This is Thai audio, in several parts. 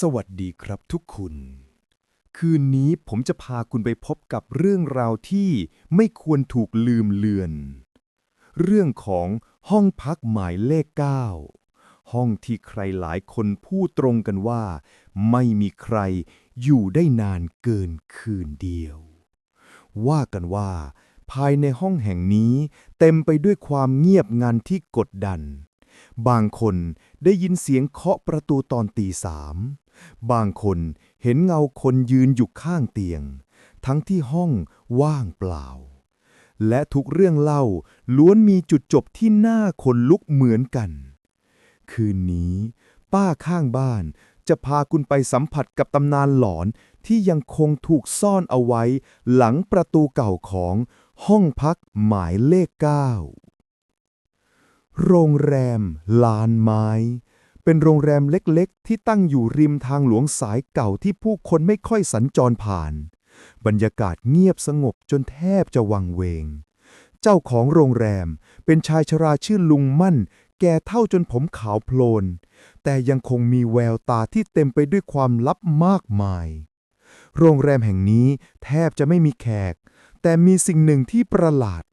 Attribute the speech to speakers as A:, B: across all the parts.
A: สวัสดีครับทุกคุณ คืนนี้ผมจะพาคุณไปพบกับเรื่องราวที่ไม่ควรถูกลืมเลือน เรื่องของห้องพักหมายเลข 9 ห้องที่ใครหลายคนพูดตรงกันว่า ไม่มีใครอยู่ได้นานเกินคืนเดียว ว่ากันว่า ภายในห้องแห่งนี้เต็มไปด้วยความเงียบงันที่กดดันบางคนได้ยินเสียงเคาะประตูตอนตีสาม บางคนเห็นเงาคนยืนอยู่ข้างเตียง ทั้งที่ห้องว่างเปล่า และทุกเรื่องเล่าล้วนมีจุดจบที่หน่าขนลุกเหมือนกัน คืนนี้ ป้าข้างบ้านจะพาคุณไปสัมผัสกับตำนานหลอนที่ยังคงถูกซ่อนเอาไว้ หลังประตูเก่าของห้องพักหมายเลข 9 โรงแรมลานไม้ เป็นโรงแรมเล็กๆ ที่ตั้งอยู่ริมทางหลวงสายเก่าที่ผู้คนไม่ค่อยสัญจรผ่าน บรรยากาศเงียบสงบจนแทบจะวังเวง เจ้าของโรงแรมเป็นชายชราชื่อลุงมั่น แก่เท่าจนผมขาวโพลน แต่ยังคงมีแววตาที่เต็มไปด้วยความลับมากมาย โรงแรมแห่งนี้แทบจะไม่มีแขก แต่มีสิ่งหนึ่งที่ประหลาด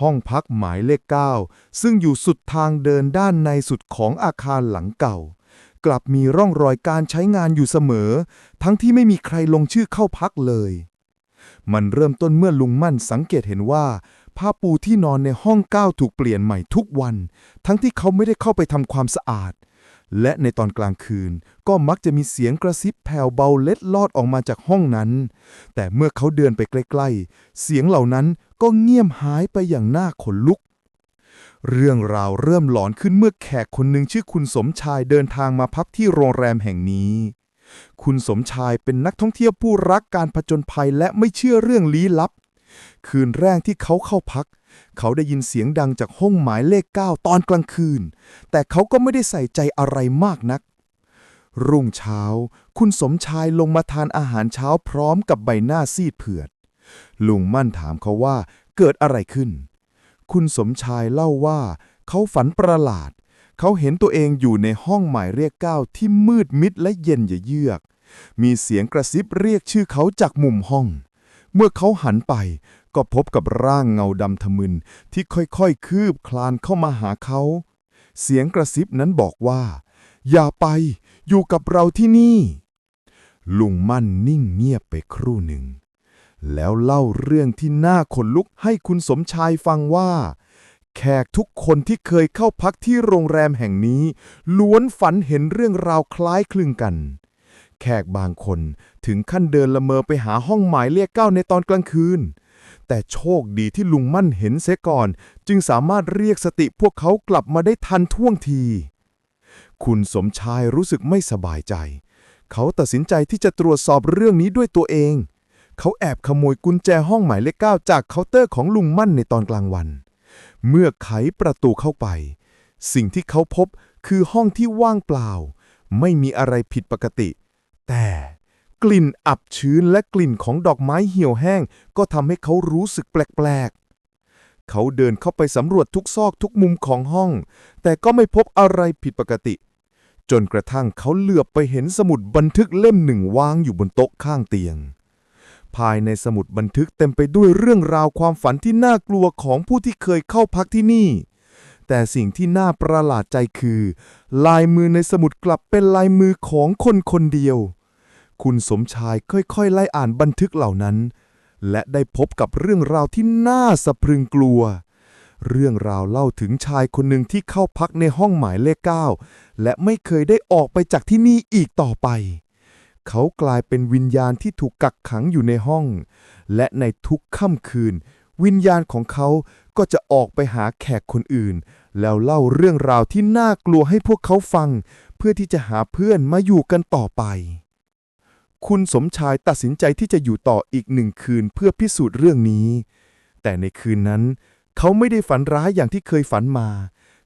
A: ห้องพักหมายเลข 9 ซึ่งอยู่สุดทางเดินด้านในสุดของอาคารหลังเก่า กลับมีร่องรอยการใช้งานอยู่เสมอ ทั้งที่ไม่มีใครลงชื่อเข้าพักเลย มันเริ่มต้นเมื่อลุงมั่นสังเกตเห็นว่าผ้าปูที่นอนในห้องเก้าถูกเปลี่ยนใหม่ทุกวัน ทั้งที่เขาไม่ได้เข้าไปทำความสะอาด และในตอนกลางคืนก็มักจะมีเสียงกระซิบแผ่วเบาเล็ดลอดออกมาจากห้องนั้น แต่เมื่อเขาเดินไปใกล้ๆ เสียงเหล่านั้นก็เงียบหายไปอย่างน่าขนลุก เรื่องราวเริ่มหลอนขึ้นเมื่อแขกคนหนึ่งชื่อคุณสมชายเดินทางมาพักที่โรงแรมแห่งนี้ คุณสมชายเป็นนักท่องเที่ยวผู้รักการผจญภัยและไม่เชื่อเรื่องลี้ลับ คืนแรกที่เขาเข้าพักเขาได้ยินเสียงดังจากห้องหมายเลข 9 ตอนกลางคืน แต่เขาก็ไม่ได้ใส่ใจอะไรมากนัก รุ่งเช้า คุณสมชายลงมาทานอาหารเช้าพร้อมกับใบหน้าซีดเผือด ลุงมั่นถามเขาว่าเกิดอะไรขึ้น คุณสมชายเล่าว่า เขาฝันประหลาด เขาเห็นตัวเองอยู่ในห้องหมายเรียกเก้าที่มืดมิดและเย็นเยือก มีเสียงกระซิบเรียกชื่อเขาจากมุมห้องเมื่อเขาหันไป ก็พบกับร่างเงาดำทะมึนที่ค่อยๆ คืบคลานเข้ามาหาเขา เสียงกระซิบนั้นบอกว่า อย่าไปอยู่กับเราที่นี่ ลุงมั่นนิ่งเงียบไปครู่หนึ่ง แล้วเล่าเรื่องที่น่าขนลุกให้คุณสมชายฟังว่า แขกทุกคนที่เคยเข้าพักที่โรงแรมแห่งนี้ ล้วนฝันเห็นเรื่องราวคล้ายคลึงกันแขกบางคนถึงขั้นเดินละเมอไปหาห้องหมายเลขเก้าในตอนกลางคืน แต่โชคดีที่ลุงมั่นเห็นเสียก่อน จึงสามารถเรียกสติพวกเขากลับมาได้ทันท่วงที คุณสมชายรู้สึกไม่สบายใจ เขาตัดสินใจที่จะตรวจสอบเรื่องนี้ด้วยตัวเอง เขาแอบขโมยกุญแจห้องหมายเลขเก้าจากเคาน์เตอร์ของลุงมั่นในตอนกลางวัน เมื่อไขประตูเข้าไป สิ่งที่เขาพบคือห้องที่ว่างเปล่า ไม่มีอะไรผิดปกติ แต่ ลิ่นอับชื้นและกลิ่นของดอกไม้เหี่ยวแห้ง ก็ทำให้เขารู้สึกแปลกๆ เขาเดินเข้าไปสำรวจทุกซอกทุกมุมของห้อง แต่ก็ไม่พบอะไรผิดปกติ จนกระทั่งเขาเหลือบไปเห็นสมุดบันทึกเล่มหนึ่งวางอยู่บนโต๊ะข้างเตียง ภายในสมุดบันทึกเต็มไปด้วยเรื่องราวความฝันที่น่ากลัวของผู้ที่เคยเข้าพักที่นี่แต่สิ่งที่น่าประหลาดใจคือ ลายมือในสมุดกลับเป็นลายมือของคนคนเดียว คุณสมชายค่อยๆ ไล่อ่านบันทึกเหล่านั้น และได้พบกับเรื่องราวที่น่าสะพรึงกลัว เรื่องราวเล่าถึงชายคนหนึ่งที่เข้าพักในห้องหมายเลขเก้าและไม่เคยได้ออกไปจากที่นี่อีกต่อไป เขากลายเป็นวิญญาณที่ถูกกักขังอยู่ในห้อง และในทุกค่ำคืน วิญญาณของเขาก็จะออกไปหาแขกคนอื่น แล้วเล่าเรื่องราวที่น่ากลัวให้พวกเขาฟัง เพื่อที่จะหาเพื่อนมาอยู่กันต่อไป คุณสมชายตัดสินใจที่จะอยู่ต่ออีกหนึ่งคืนเพื่อพิสูจน์เรื่องนี้ แต่ในคืนนั้น เขาไม่ได้ฝันร้ายอย่างที่เคยฝันมา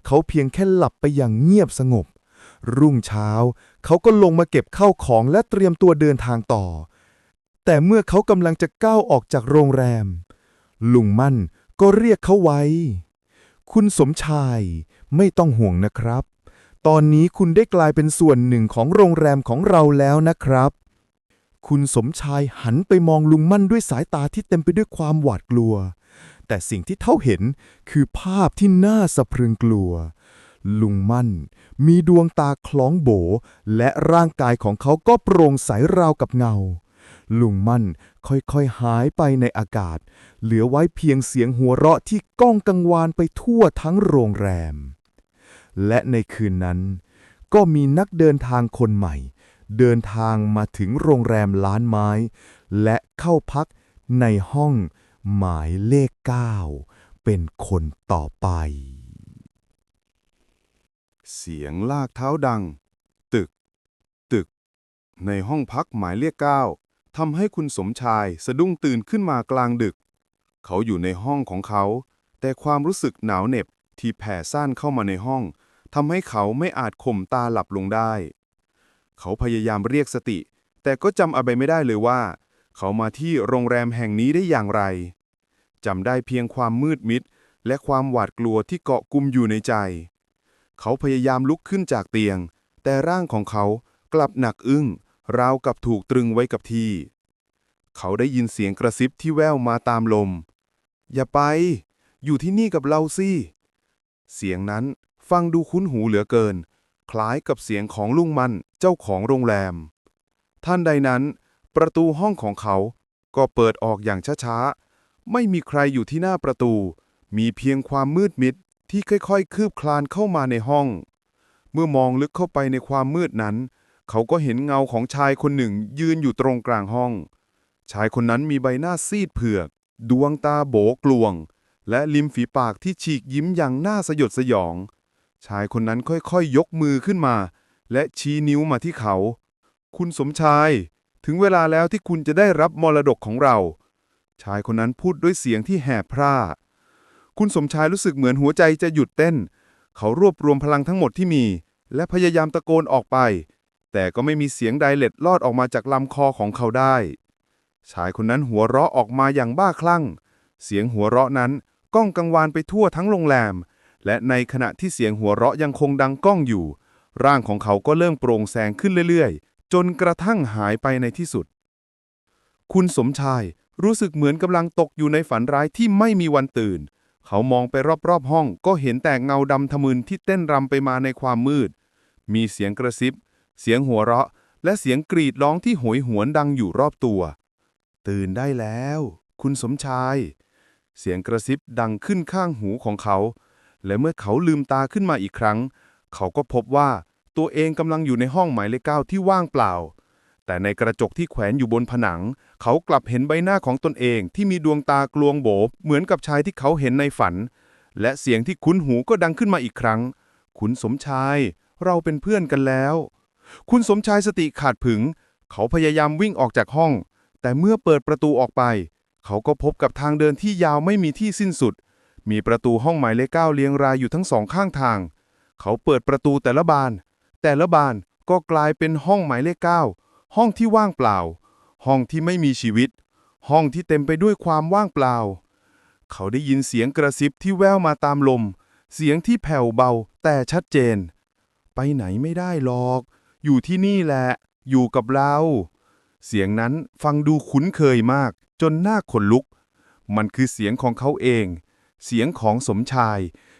A: เขาเพียงแค่หลับไปอย่างเงียบสงบ รุ่งเช้า เขาก็ลงมาเก็บข้าวของและเตรียมตัวเดินทางต่อ แต่เมื่อเขากำลังจะก้าวออกจากโรงแรม ลุงมั่นก็เรียกเขาไว้ คุณสมชายไม่ต้องห่วงนะครับ ตอนนี้คุณได้กลายเป็นส่วนหนึ่งของโรงแรมของเราแล้วนะครับ คุณสมชายหันไปมองลุงมั่นด้วยสายตาที่เต็มไปด้วยความหวาดกลัว แต่สิ่งที่เขาเห็นคือภาพที่น่าสะพรึงกลัว ลุงมั่น มีดวงตาคล้องโบ และร่างกายของเขาก็โปร่งใสราวกับเงา ลุงมั่นค่อยๆหายไปในอากาศ เหลือไว้เพียงเสียงหัวเราะที่ก้องกังวานไปทั่วทั้งโรงแรม และในคืนนั้น ก็มีนักเดินทางคนใหม่ เดินทางมาถึงโรงแรมล้านไม้ และเข้าพักในห้องหมายเลข 9 เป็นคนต่อไป
B: เสียงลากเท้าดัง ตึก ตึก ในห้องพักหมายเลขเก้าทำให้คุณสมชายสะดุ้งตื่นขึ้นมากลางดึก เขาอยู่ในห้องของเขา แต่ความรู้สึกหนาวเหน็บที่แผ่ซ่านเข้ามาในห้องทำให้เขาไม่อาจข่มตาหลับลงได้ เขาพยายามเรียกสติ แต่ก็จำอะไรไม่ได้เลยว่า เขามาที่โรงแรมแห่งนี้ได้อย่างไรจำได้เพียงความมืดมิด และความหวาดกลัวที่เกาะกุมอยู่ในใจ เขาพยายามลุกขึ้นจากเตียง แต่ร่างของเขากลับหนักอึ้ง ราวกับถูกตรึงไว้กับที่ เขาได้ยินเสียงกระซิบที่แว่วมาตามลม อย่าไป อยู่ที่นี่กับเราสิ เสียงนั้นฟังดูคุ้นหูเหลือเกิน คล้ายกับเสียงของลุงมันเจ้าของโรงแรม ท่านใดนั้น ประตูห้องของเขาก็เปิดออกอย่างช้าๆ ไม่มีใครอยู่ที่หน้าประตู มีเพียงความมืดมิดที่ค่อยๆ คืบคลานเข้ามาในห้อง เมื่อมองลึกเข้าไปในความมืดนั้น เขาก็เห็นเงาของชายคนหนึ่งยืนอยู่ตรงกลางห้อง ชายคนนั้นมีใบหน้าซีดเผือก ดวงตาโบกลวง และริมฝีปากที่ฉีกยิ้มอย่างน่าสยดสยอง ชายคนนั้นค่อยๆยกมือขึ้นมา และชี้นิ้วมาที่เขา คุณสมชาย ถึงเวลาแล้วที่คุณจะได้รับมรดกของเรา ชายคนนั้นพูดด้วยเสียงที่แหบพร่า คุณสมชายรู้สึกเหมือนหัวใจจะหยุดเต้น เขารวบรวมพลังทั้งหมดที่มี และพยายามตะโกนออกไป แต่ก็ไม่มีเสียงใดเล็ดลอดออกมาจากลำคอของเขาได้ ชายคนนั้นหัวเราะออกมาอย่างบ้าคลั่ง เสียงหัวเราะนั้นก้องกังวานไปทั่วทั้งโรงแรม และในขณะที่เสียงหัวเราะยังคงดังก้องอยู่ ร่างของเขาก็เริ่มโปร่งแสงขึ้นเรื่อยๆ จนกระทั่งหายไปในที่สุด คุณสมชายรู้สึกเหมือนกำลังตกอยู่ในฝันร้ายที่ไม่มีวันตื่น เขามองไปรอบๆห้องก็เห็นแต่เงาดำทะมึนที่เต้นรำไปมาในความมืด มีเสียงกระซิบ เสียงหัวเราะ และเสียงกรีดร้องที่โหยหวนดังอยู่รอบตัว ตื่นได้แล้ว คุณสมชาย เสียงกระซิบดังขึ้นข้างหูของเขา และเมื่อเขาลืมตาขึ้นมาอีกครั้ง เขาก็พบว่าตัวเองกำลังอยู่ในห้องหมายเลขเก้าที่ว่างเปล่า แต่ในกระจกที่แขวนอยู่บนผนัง เขากลับเห็นใบหน้าของตนเองที่มีดวงตากลวงโบเหมือนกับชายที่เขาเห็นในฝัน และเสียงที่คุ้นหูก็ดังขึ้นมาอีกครั้ง คุณสมชาย เราเป็นเพื่อนกันแล้ว คุณสมชายสติขาดผึง เขาพยายามวิ่งออกจากห้อง แต่เมื่อเปิดประตูออกไป เขาก็พบกับทางเดินที่ยาวไม่มีที่สิ้นสุด มีประตูห้องหมายเลขเก้าเรียงรายอยู่ทั้งสองข้างทาง เขาเปิดประตูแต่ละบาน แต่ละบานก็กลายเป็นห้องหมายเลขเก้าห้องที่ว่างเปล่า ห้องที่ไม่มีชีวิต ห้องที่เต็มไปด้วยความว่างเปล่า เขาได้ยินเสียงกระซิบที่แว่วมาตามลม เสียงที่แผ่วเบาแต่ชัดเจน ไปไหนไม่ได้หรอก อยู่ที่นี่แหละ อยู่กับเรา เสียงนั้นฟังดูคุ้นเคยมาก จนหน้าขนลุก มันคือเสียงของเขาเอง เสียงของสมชาย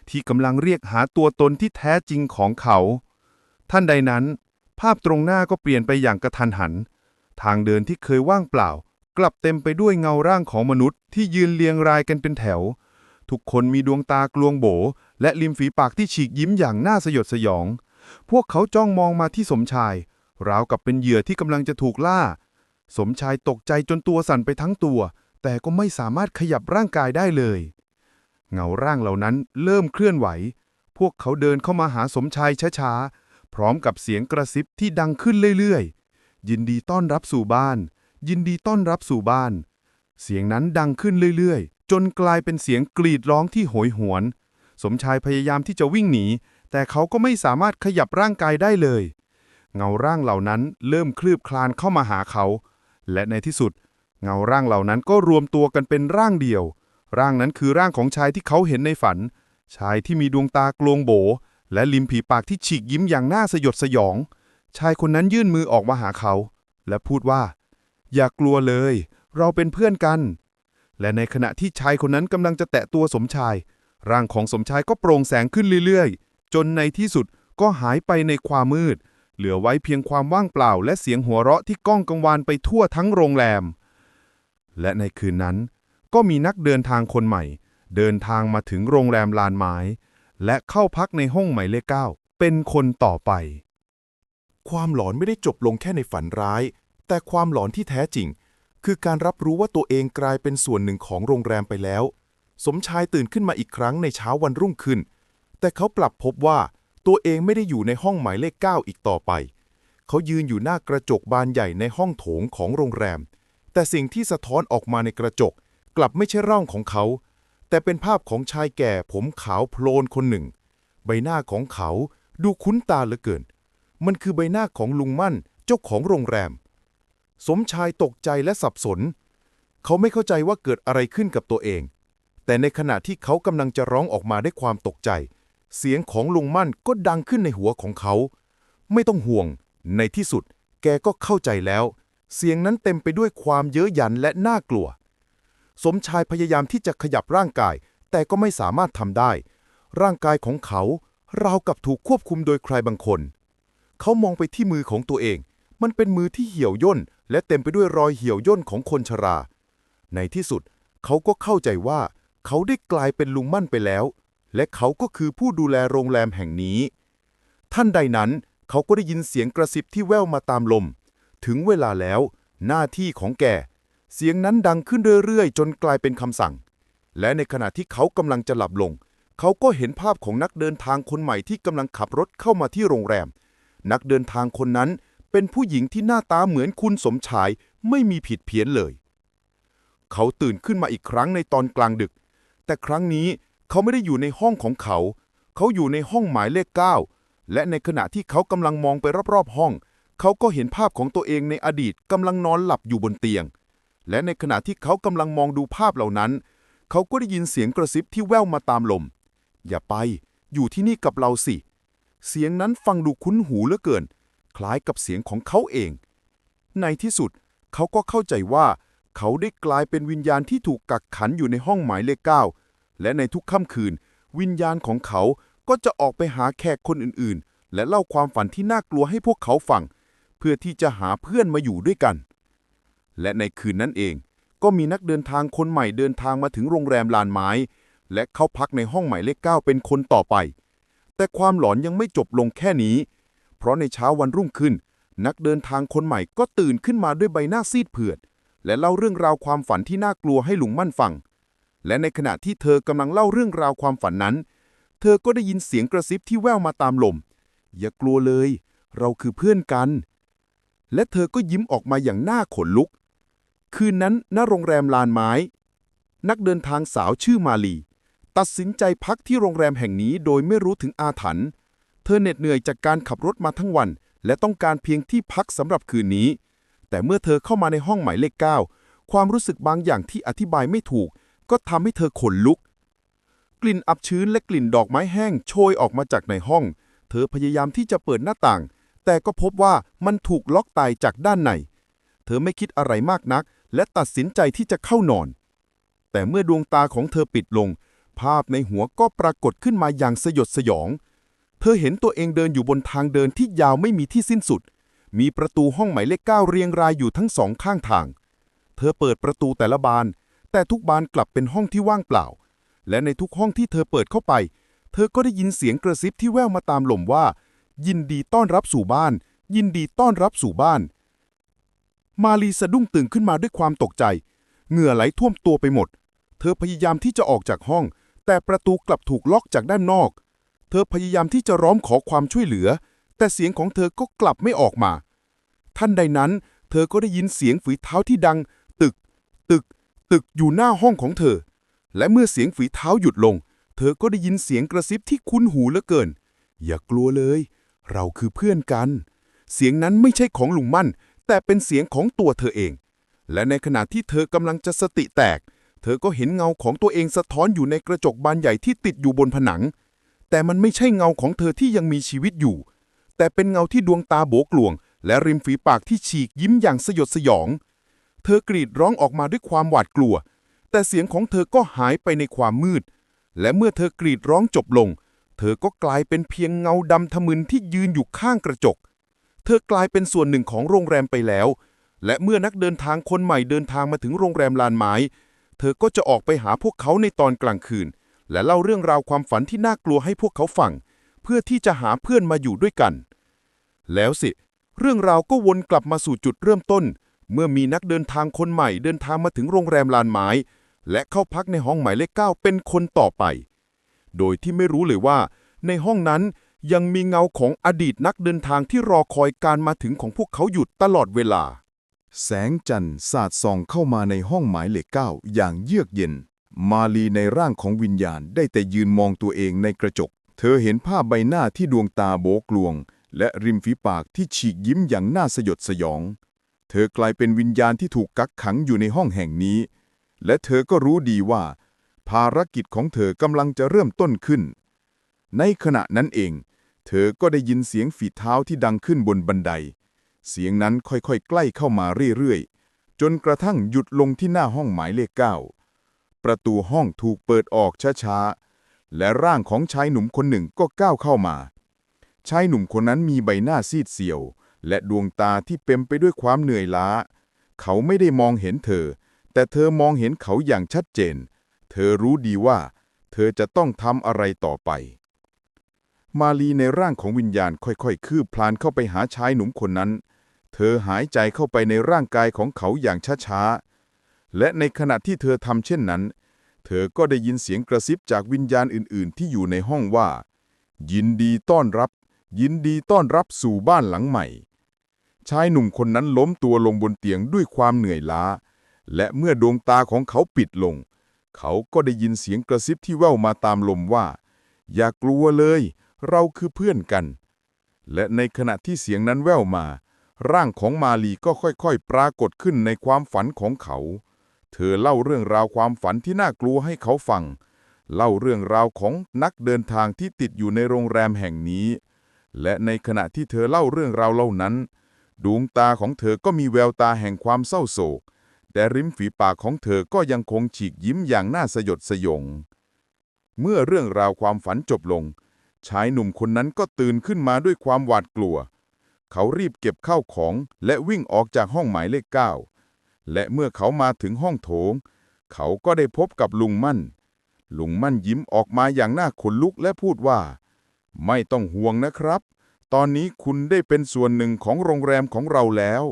B: ที่กำลังเรียกหาตัวตนที่แท้จริงของเขา ท่านใดนั้น ภาพตรงหน้าก็เปลี่ยนไปอย่างกระทันหัน ทางเดินที่เคยว่างเปล่า กลับเต็มไปด้วยเงาร่างของมนุษย์ที่ยืนเรียงรายกันเป็นแถว ทุกคนมีดวงตากลวงโบ และริมฝีปากที่ฉีกยิ้มอย่างน่าสยดสยอง พวกเขาจ้องมองมาที่สมชาย ราวกับเป็นเหยื่อที่กำลังจะถูกล่า สมชายตกใจจนตัวสั่นไปทั้งตัว แต่ก็ไม่สามารถขยับร่างกายได้เลย เงาร่างเหล่านั้นเริ่มเคลื่อนไหว พวกเขาเดินเข้ามาหาสมชายช้าๆ พร้อมกับเสียงกระซิบที่ดังขึ้นเรื่อยๆ ยินดีต้อนรับสู่บ้าน ยินดีต้อนรับสู่บ้าน เสียงนั้นดังขึ้นเรื่อยๆ จนกลายเป็นเสียงกรีดร้องที่โหยหวน สมชายพยายามที่จะวิ่งหนี แต่เขาก็ไม่สามารถขยับร่างกายได้เลย เงาร่างเหล่านั้นเริ่มคลืบคลานเข้ามาหาเขา และในที่สุด เงาร่างเหล่านั้นก็รวมตัวกันเป็นร่างเดียว ร่างนั้นคือร่างของชายที่เขาเห็นในฝัน ชายที่มีดวงตากลวงโบ
C: และริมผีปากที่ฉีกยิ้มอย่างน่าสยดสยอง ชายคนนั้นยื่นมือออกมาหาเขา และพูดว่า อย่ากลัวเลย เราเป็นเพื่อนกัน และในขณะที่ชายคนนั้นกำลังจะแตะตัวสมชาย ร่างของสมชายก็โปร่งแสงขึ้นเรื่อยๆ จนในที่สุดก็หายไปในความมืด เหลือไว้เพียงความว่างเปล่า และเสียงหัวเราะที่ก้องกังวานไปทั่วทั้งโรงแรม และในคืนนั้น ก็มีนักเดินทางคนใหม่ เดินทางมาถึงโรงแรมลานไม้ และเข้าพักในห้องหมายเลขเก้าเป็นคนต่อไป
B: ความหลอนไม่ได้จบลงแค่ในฝันร้าย แต่ความหลอนที่แท้จริง คือการรับรู้ว่าตัวเองกลายเป็นส่วนหนึ่งของโรงแรมไปแล้ว สมชายตื่นขึ้นมาอีกครั้งในเช้าวันรุ่งขึ้น แต่เขากลับพบว่าตัวเองไม่ได้อยู่ในห้องหมายเลขเก้าอีกต่อไป เขายืนอยู่หน้ากระจกบานใหญ่ในห้องโถงของโรงแรม แต่สิ่งที่สะท้อนออกมาในกระจก กลับไม่ใช่ร่างของเขา แต่เป็นภาพของชายแก่ผมขาวโพลนคนหนึ่ง ใบหน้าของเขาดูคุ้นตาเหลือเกิน มันคือใบหน้าของลุงมั่นเจ้าของโรงแรม สมชายตกใจและสับสน เขาไม่เข้าใจว่าเกิดอะไรขึ้นกับตัวเอง แต่ในขณะที่เขากำลังจะร้องออกมาด้วยความตกใจ เสียงของลุงมั่นก็ดังขึ้นในหัวของเขา ไม่ต้องห่วง ในที่สุด แกก็เข้าใจแล้ว เสียงนั้นเต็มไปด้วยความเย้ยหยันและน่ากลัว สมชายพยายามที่จะขยับร่างกาย แต่ก็ไม่สามารถทำได้ ร่างกายของเขาราวกับถูกควบคุมโดยใครบางคน เขามองไปที่มือของตัวเอง มันเป็นมือที่เหี่ยวย่น และเต็มไปด้วยรอยเหี่ยวย่นของคนชรา ในที่สุด เขาก็เข้าใจว่า เขาได้กลายเป็นลุงมั่นไปแล้ว และเขาก็คือผู้ดูแลโรงแรมแห่งนี้ ท่านใดนั้นเขาก็ได้ยินเสียงกระซิบที่แว่วมาตามลม ถึงเวลาแล้ว หน้าที่ของแก เสียงนั้นดังขึ้นเรื่อยๆ จนกลายเป็นคำสั่ง และในขณะที่เขากำลังจะหลับลง เขาก็เห็นภาพของนักเดินทางคนใหม่ที่กำลังขับรถเข้ามาที่โรงแรม นักเดินทางคนนั้นเป็นผู้หญิงที่หน้าตาเหมือนคุณสมชายไม่มีผิดเพี้ยนเลย เขาตื่นขึ้นมาอีกครั้งในตอนกลางดึก แต่ครั้งนี้เขาไม่ได้อยู่ในห้องของเขา เขาอยู่ในห้องหมายเลขเก้าและในขณะที่เขากำลังมองไปรอบๆห้อง เขาก็เห็นภาพของตัวเองในอดีตกำลังนอนหลับอยู่บนเตียง และในขณะที่เขากำลังมองดูภาพเหล่านั้น เขาก็ได้ยินเสียงกระซิบที่แว่วมาตามลม อย่าไป อยู่ที่นี่กับเราสิ เสียงนั้นฟังดูคุ้นหูเหลือเกิน คล้ายกับเสียงของเขาเอง ในที่สุดเขาก็เข้าใจว่า เขาได้กลายเป็นวิญญาณที่ถูกกักขันอยู่ในห้องหมายเลขเก้าและในทุกค่ำคืน วิญญาณของเขาก็จะออกไปหาแขกคนอื่นๆ และเล่าความฝันที่น่ากลัวให้พวกเขาฟัง เพื่อที่จะหาเพื่อนมาอยู่ด้วยกัน และในคืนนั้นเอง ก็มีนักเดินทางคนใหม่เดินทางมาถึงโรงแรมลานไม้ และเข้าพักในห้องหมายเลขเก้าเป็นคนต่อไป แต่ความหลอนยังไม่จบลงแค่นี้ เพราะในเช้าวันรุ่งขึ้น นักเดินทางคนใหม่ก็ตื่นขึ้นมาด้วยใบหน้าซีดเผือด และเล่าเรื่องราวความฝันที่น่ากลัวให้ลุงมั่นฟัง และในขณะที่เธอกำลังเล่าเรื่องราวความฝันนั้น เธอก็ได้ยินเสียงกระซิบที่แว่วมาตามลม อย่ากลัวเลย เราคือเพื่อนกันและเธอก็ยิ้มออกมาอย่างหน่าขนลุก คืนนั้นณโรงแรมลานไม้ นักเดินทางสาวชื่อมาลี ตัดสินใจพักที่โรงแรมแห่งนี้โดยไม่รู้ถึงอาถรรพ์เธอเหน็ดเหนื่อยจากการขับรถมาทั้งวัน และต้องการเพียงที่พักสำหรับคืนนี้ แต่เมื่อเธอเข้ามาในห้องหมายเลขเก้าความรู้สึกบางอย่างที่อธิบายไม่ถูก ก็ทำให้เธอขนลุก กลิ่นอับชื้นและกลิ่นดอกไม้แห้งโชยออกมาจากในห้อง เธอพยายามที่จะเปิดหน้าต่าง แต่ก็พบว่ามันถูกล็อกตายจากด้านใน เธอไม่คิดอะไรมากนัก และตัดสินใจที่จะเข้านอน แต่เมื่อดวงตาของเธอปิดลง ภาพในหัวก็ปรากฏขึ้นมาอย่างสยดสยอง เธอเห็นตัวเองเดินอยู่บนทางเดินที่ยาวไม่มีที่สิ้นสุด มีประตูห้องหมายเลขเก้าเรียงรายอยู่ทั้งสองข้างทาง เธอเปิดประตูแต่ละบาน แต่ทุกบานกลับเป็นห้องที่ว่างเปล่า และในทุกห้องที่เธอเปิดเข้าไป เธอก็ได้ยินเสียงกระซิบที่แว่วมาตามลมว่า ยินดีต้อนรับสู่บ้าน ยินดีต้อนรับสู่บ้าน มาลีสะดุ้งตื่นขึ้นมาด้วยความตกใจ เหงื่อไหลท่วมตัวไปหมด เธอพยายามที่จะออกจากห้อง แต่ประตูกลับถูกล็อกจากด้านนอก เธอพยายามที่จะร้องขอความช่วยเหลือ แต่เสียงของเธอก็กลับไม่ออกมา ท่านใดนั้น เธอก็ได้ยินเสียงฝีเท้าที่ดัง ตึก ตึก ตึกอยู่หน้าห้องของเธอ และเมื่อเสียงฝีเท้าหยุดลง เธอก็ได้ยินเสียงกระซิบที่คุ้นหูเหลือเกิน อย่ากลัวเลย เราคือเพื่อนกัน เสียงนั้นไม่ใช่ของลุงมั่น แต่เป็นเสียงของตัวเธอเอง และในขณะที่เธอกำลังจะสติแตก เธอก็เห็นเงาของตัวเองสะท้อนอยู่ในกระจกบานใหญ่ที่ติดอยู่บนผนัง
D: แต่มันไม่ใช่เงาของเธอที่ยังมีชีวิตอยู่ แต่เป็นเงาที่ดวงตาโบกลวง และริมฝีปากที่ฉีกยิ้มอย่างสยดสยอง เธอกรีดร้องออกมาด้วยความหวาดกลัว แต่เสียงของเธอก็หายไปในความมืด และเมื่อเธอกรีดร้องจบลง เธอก็กลายเป็นเพียงเงาดำทะมึนที่ยืนอยู่ข้างกระจก เธอกลายเป็นส่วนหนึ่งของโรงแรมไปแล้ว และเมื่อนักเดินทางคนใหม่เดินทางมาถึงโรงแรมลานไม้ เธอก็จะออกไปหาพวกเขาในตอนกลางคืน และเล่าเรื่องราวความฝันที่น่ากลัวให้พวกเขาฟัง เพื่อที่จะหาเพื่อนมาอยู่ด้วยกัน แล้วสิ เรื่องราวก็วนกลับมาสู่จุดเริ่มต้น เมื่อมีนักเดินทางคนใหม่เดินทางมาถึงโรงแรมลานไม้ และเข้าพักในห้องหมายเลขเก้าเป็นคนต่อไป โดยที่ไม่รู้เลยว่า ในห้องนั้น ยังมีเงาของอดีตนักเดินทางที่รอคอยการมาถึงของพวกเขาอยู่ตลอดเวลา
B: แสงจันทร์สาดส่องเข้ามาในห้องหมายเลขเก้าอย่างเยือกเย็น มาลีในร่างของวิญญาณได้แต่ยืนมองตัวเองในกระจก เธอเห็นภาพใบหน้าที่ดวงตาโบกลวง และริมฝีปากที่ฉีกยิ้มอย่างน่าสยดสยอง เธอกลายเป็นวิญญาณที่ถูกกักขังอยู่ในห้องแห่งนี้ และเธอก็รู้ดีว่า ภารกิจของเธอกำลังจะเริ่มต้นขึ้น ในขณะนั้นเอง ธอก็ได้ยินเสียงฝีเท้าที่ดังขึ้นบนบันได เสียงนั้นค่อยๆ ใกล้เข้ามาเรื่อยๆ จนกระทั่งหยุดลงที่หน้าห้องหมายเลขเก้าประตูห้องถูกเปิดออกช้าๆ และร่างของชายหนุ่มคนหนึ่งก็ก้าวเข้ามา ชายหนุ่มคนนั้นมีใบหน้าซีดเซียว และดวงตาที่เต็มไปด้วยความเหนื่อยล้า เขาไม่ได้มองเห็นเธอ แต่เธอมองเห็นเขาอย่างชัดเจน เธอรู้ดีว่า เธอจะต้องทำอะไรต่อไป มาลีในร่างของวิญญาณค่อยๆ คืบพลานเข้าไปหาชายหนุ่มคนนั้น เธอหายใจเข้าไปในร่างกายของเขาอย่างช้าๆ และในขณะที่เธอทำเช่นนั้น เธอก็ได้ยินเสียงกระซิบจากวิญญาณอื่นๆ ที่อยู่ในห้องว่า ยินดีต้อนรับ ยินดีต้อนรับสู่บ้านหลังใหม่ ชายหนุ่มคนนั้นล้มตัวลงบนเตียงด้วยความเหนื่อยล้า และเมื่อดวงตาของเขาปิดลง เขาก็ได้ยินเสียงกระซิบที่แว่วมาตามลมว่า อย่ากลัวเลย เราคือเพื่อนกัน และในขณะที่เสียงนั้นแว่วมา ร่างของมาลีก็ค่อยๆ ปรากฏขึ้นในความฝันของเขา เธอเล่าเรื่องราวความฝันที่น่ากลัวให้เขาฟัง เล่าเรื่องราวของนักเดินทางที่ติดอยู่ในโรงแรมแห่งนี้ และในขณะที่เธอเล่าเรื่องราวเหล่านั้น ดวงตาของเธอก็มีแววตาแห่งความเศร้าโศก แต่ริมฝีปากของเธอก็ยังคงฉีกยิ้มอย่างน่าสยดสยองเมื่อเรื่องราวความฝันจบลง ชายหนุ่มคนนั้นก็ตื่นขึ้นมาด้วยความหวาดกลัว เขารีบเก็บข้าวของและวิ่งออกจากห้องหมายเลขเก้าและเมื่อเขามาถึงห้องโถง เขาก็ได้พบกับลุงมั่น ลุงมั่นยิ้มออกมาอย่างน่าขนลุกและพูดว่า ไม่ต้องห่วงนะครับ ตอนนี้คุณได้เป็นส่วนหนึ่งของโรงแรมของเราแล้ว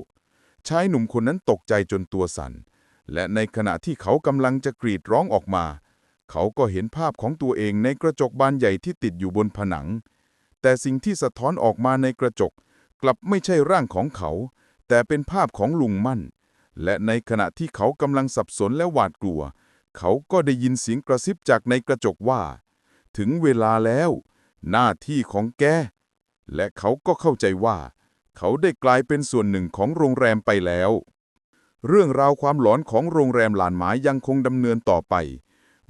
B: ชายหนุ่มคนนั้นตกใจจนตัวสั่น และในขณะที่เขากำลังจะกรีดร้องออกมา เขาก็เห็นภาพของตัวเองในกระจกบานใหญ่ที่ติดอยู่บนผนัง แต่สิ่งที่สะท้อนออกมาในกระจก กลับไม่ใช่ร่างของเขา แต่เป็นภาพของลุงมั่น และในขณะที่เขากำลังสับสนและหวาดกลัว เขาก็ได้ยินเสียงกระซิบจากในกระจกว่า ถึงเวลาแล้ว หน้าที่ของแก และเขาก็เข้าใจว่า เขาได้กลายเป็นส่วนหนึ่งของโรงแรมไปแล้ว เรื่องราวความหลอนของโรงแรมหลานไม้ยังคงดำเนินต่อไป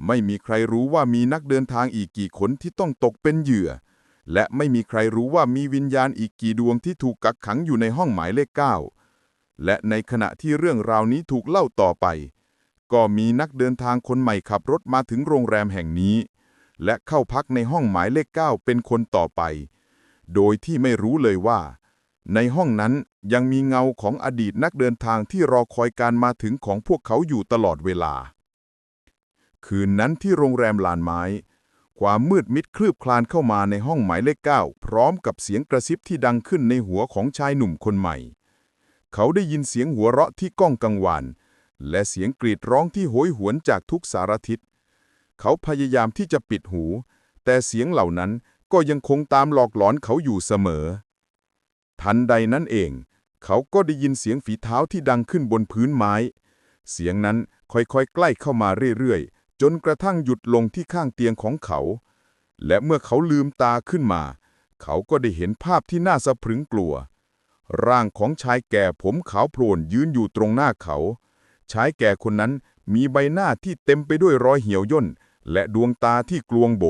B: ไม่มีใครรู้ว่ามีนักเดินทางอีกกี่คนที่ต้องตกเป็นเหยื่อ และไม่มีใครรู้ว่ามีวิญญาณอีกกี่ดวงที่ถูกกักขังอยู่ในห้องหมายเลขเก้าและในขณะที่เรื่องราวนี้ถูกเล่าต่อไป ก็มีนักเดินทางคนใหม่ขับรถมาถึงโรงแรมแห่งนี้ และเข้าพักในห้องหมายเลขเก้าเป็นคนต่อไป โดยที่ไม่รู้เลยว่า ในห้องนั้นยังมีเงาของอดีตนักเดินทางที่รอคอยการมาถึงของพวกเขาอยู่ตลอดเวลา คืนนั้นที่โรงแรมลานไม้ ความมืดมิดคลืบคลานเข้ามาในห้องหมายเลขเก้าพร้อมกับเสียงกระซิบที่ดังขึ้นในหัวของชายหนุ่มคนใหม่ เขาได้ยินเสียงหัวเราะที่ก้องกังวาน และเสียงกรีดร้องที่โหยหวนจากทุกสารทิศ เขาพยายามที่จะปิดหู แต่เสียงเหล่านั้นก็ยังคงตามหลอกหลอนเขาอยู่เสมอ ทันใดนั้นเอง เขาก็ได้ยินเสียงฝีเท้าที่ดังขึ้นบนพื้นไม้ เสียงนั้นค่อยๆ ใกล้เข้ามาเรื่อยๆ จนกระทั่งหยุดลงที่ข้างเตียงของเขา และเมื่อเขาลืมตาขึ้นมา เขาก็ได้เห็นภาพที่น่าสะพรึงกลัว ร่างของชายแก่ผมขาวโพลนยืนอยู่ตรงหน้าเขา ชายแก่คนนั้นมีใบหน้าที่เต็มไปด้วยรอยเหี่ยวย่น และดวงตาที่กลวงโบ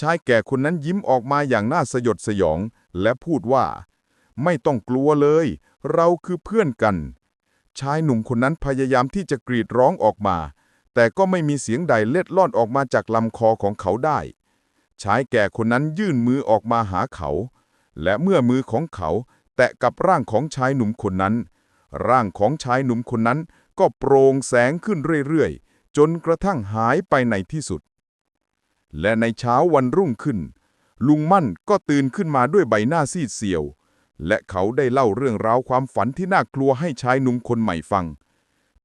A: ชายแก่คนนั้นยิ้มออกมาอย่างน่าสยดสยอง และพูดว่า ไม่ต้องกลัวเลย เราคือเพื่อนกัน ชายหนุ่มคนนั้นพยายามที่จะกรีดร้องออกมา แต่ก็ไม่มีเสียงใดเล็ดลอดออกมาจากลำคอของเขาได้ ชายแก่คนนั้นยื่นมือออกมาหาเขา และเมื่อมือของเขา แตะกับร่างของชายหนุ่มคนนั้น ร่างของชายหนุ่มคนนั้นก็โปร่งแสงขึ้นเรื่อยๆ จนกระทั่งหายไปในที่สุด และในเช้าวันรุ่งขึ้น ลุงมั่นก็ตื่นขึ้นมาด้วยใบหน้าซีดเซียว และเขาได้เล่าเรื่องราวความฝันที่น่ากลัวให้ชายหนุ่มคนใหม่ฟัง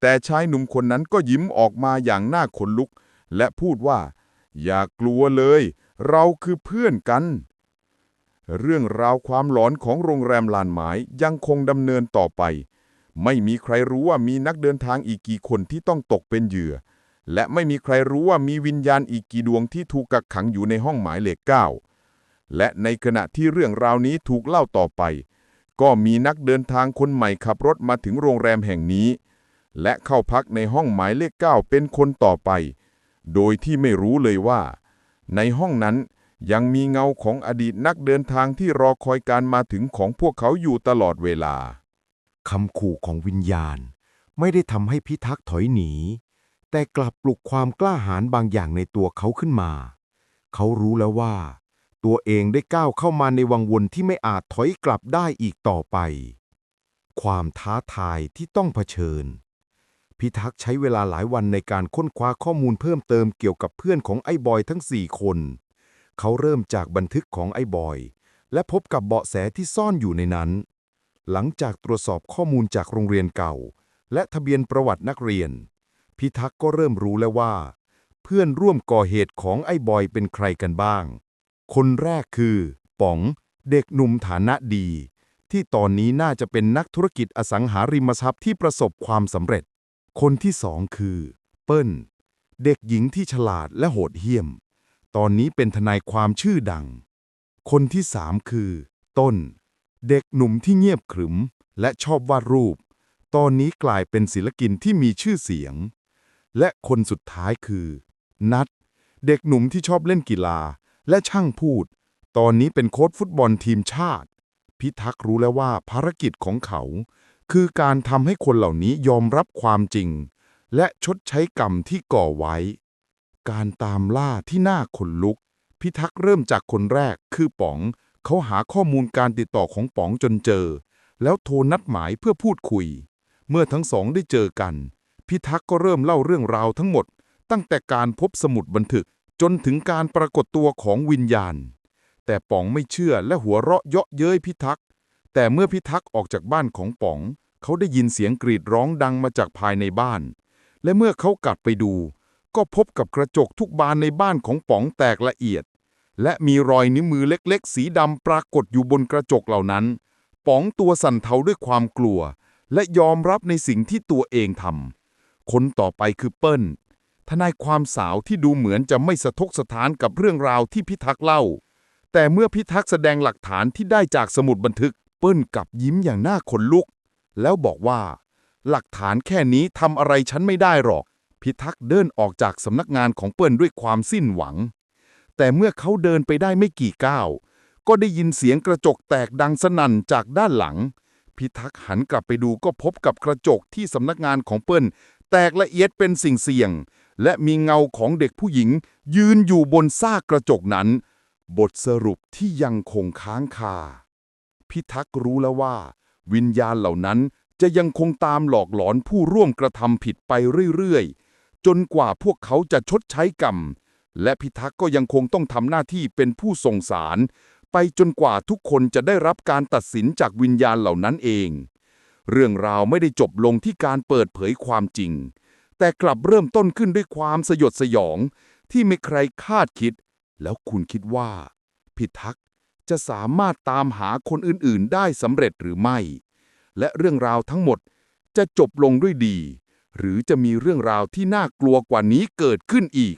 A: แต่ชายหนุ่มคนนั้นก็ยิ้มออกมาอย่างน่าขนลุก และพูดว่า อย่ากลัวเลย เราคือเพื่อนกัน เรื่องราวความหลอนของโรงแรมลานไม้ยังคงดำเนินต่อไป ไม่มีใครรู้ว่ามีนักเดินทางอีกกี่คนที่ต้องตกเป็นเหยื่อ และไม่มีใครรู้ว่ามีวิญญาณอีกกี่ดวงที่ถูกกักขังอยู่ในห้องหมายเลขเก้าและในขณะที่เรื่องราวนี้ถูกเล่าต่อไป ก็มีนักเดินทางคนใหม่ขับรถมาถึงโรงแรมแห่งนี้ และเข้าพักในห้องหมายเลขเก้าเป็นคนต่อไป โดยที่ไม่รู้เลยว่า ในห้องนั้นยังมีเงาของอดีตนักเดินทางที่รอคอยการมาถึงของพวกเขาอยู่ตลอดเวลา
B: คำขู่ของวิญญาณ ไม่ได้ทำให้พิทักษ์ถอยหนี แต่กลับปลุกความกล้าหาญบางอย่างในตัวเขาขึ้นมา เขารู้แล้วว่า ตัวเองได้ก้าวเข้ามาในวังวนที่ไม่อาจถอยกลับได้อีกต่อไป ความท้าทายที่ต้องเผชิญ พิทักษ์ใช้เวลาหลายวันในการค้นคว้าข้อมูลเพิ่มเติมเกี่ยวกับเพื่อนของไอ้บอยทั้งสี่คน เขาเริ่มจากบันทึกของไอ้บอย และพบกับเบาะแสที่ซ่อนอยู่ในนั้น หลังจากตรวจสอบข้อมูลจากโรงเรียนเก่า และทะเบียนประวัตินักเรียน พิทักษ์ก็เริ่มรู้แล้วว่า เพื่อนร่วมก่อเหตุของไอ้บอยเป็นใครกันบ้าง คนแรกคือ ป๋อง เด็กหนุ่มฐานะดี ที่ตอนนี้น่าจะเป็นนักธุรกิจอสังหาริมทรัพย์ที่ประสบความสำเร็จ คนที่สองคือ เปิ้ล เด็กหญิงที่ฉลาดและโหดเหี้ยม ตอนนี้เป็นทนายความชื่อดัง คนที่สามคือ ต้น เด็กหนุ่มที่เงียบขรึม และชอบวาดรูป ตอนนี้กลายเป็นศิลปินที่มีชื่อเสียง และคนสุดท้ายคือ นัด เด็กหนุ่มที่ชอบเล่นกีฬา และช่างพูด ตอนนี้เป็นโค้ชฟุตบอลทีมชาติ พิทักษ์รู้แล้วว่าภารกิจของเขา คือการทำให้คนเหล่านี้ยอมรับความจริง และชดใช้กรรมที่ก่อไว้ การตามล่าที่น่าขนลุก พิทักษ์เริ่มจากคนแรกคือป๋อง เขาหาข้อมูลการติดต่อของป๋องจนเจอ แล้วโทรนัดหมายเพื่อพูดคุย เมื่อทั้งสองได้เจอกัน พิทักษ์ก็เริ่มเล่าเรื่องราวทั้งหมด ตั้งแต่การพบสมุดบันทึกจนถึงการปรากฏตัวของวิญญาณ แต่ป๋องไม่เชื่อและหัวเราะเยาะเย้ยพิทักษ์ แต่เมื่อพิทักษ์ออกจากบ้านของป๋อง เขาได้ยินเสียงกรีดร้องดังมาจากภายในบ้าน และเมื่อเขากลับไปดู ก็พบกับกระจกทุกบานในบ้านของป๋องแตกละเอียด และมีรอยนิ้วมือเล็กๆ สีดำปรากฏอยู่บนกระจกเหล่านั้น ป๋องตัวสั่นเทาด้วยความกลัว และยอมรับในสิ่งที่ตัวเองทำคนต่อไปคือเปิ้ลทนายความสาวที่ดูเหมือนจะไม่สะทกสถานกับเรื่องราวที่พิทักษ์เล่า แต่เมื่อพิทักษ์แสดงหลักฐานที่ได้จากสมุดบันทึก ปิ้ลกลับยิ้มอย่างน่าขนลุก แล้วบอกว่า หลักฐานแค่นี้ทำอะไรฉันไม่ได้หรอก พิทักษ์เดินออกจากสำนักงานของเปิ้ลด้วยความสิ้นหวัง แต่เมื่อเขาเดินไปได้ไม่กี่ก้าว ก็ได้ยินเสียงกระจกแตกดังสนั่นจากด้านหลัง พิทักษ์หันกลับไปดูก็พบกับกระจกที่สำนักงานของเปิ้ลแตกละเอียดเป็นสิ่งเสี่ยง และมีเงาของเด็กผู้หญิง ยืนอยู่บนซากกระจกนั้น บทสรุปที่ยังคงค้างคา พิทักษ์รู้แล้วว่า วิญญาณเหล่านั้นจะยังคงตามหลอกหลอนผู้ร่วมกระทำผิดไปเรื่อยๆ จนกว่าพวกเขาจะชดใช้กรรม และพิทักษ์ก็ยังคงต้องทำหน้าที่เป็นผู้ส่งสาร ไปจนกว่าทุกคนจะได้รับการตัดสินจากวิญญาณเหล่านั้นเอง เรื่องราวไม่ได้จบลงที่การเปิดเผยความจริง แต่กลับเริ่มต้นขึ้นด้วยความสยดสยอง ที่ไม่ใครคาดคิด แล้วคุณคิดว่า พิทักษ์ จะสามารถตามหาคนอื่นๆ ได้สำเร็จหรือไม่ และเรื่องราวทั้งหมดจะจบลงด้วยดี หรือจะมีเรื่องราวที่น่ากลัวกว่านี้เกิดขึ้นอีก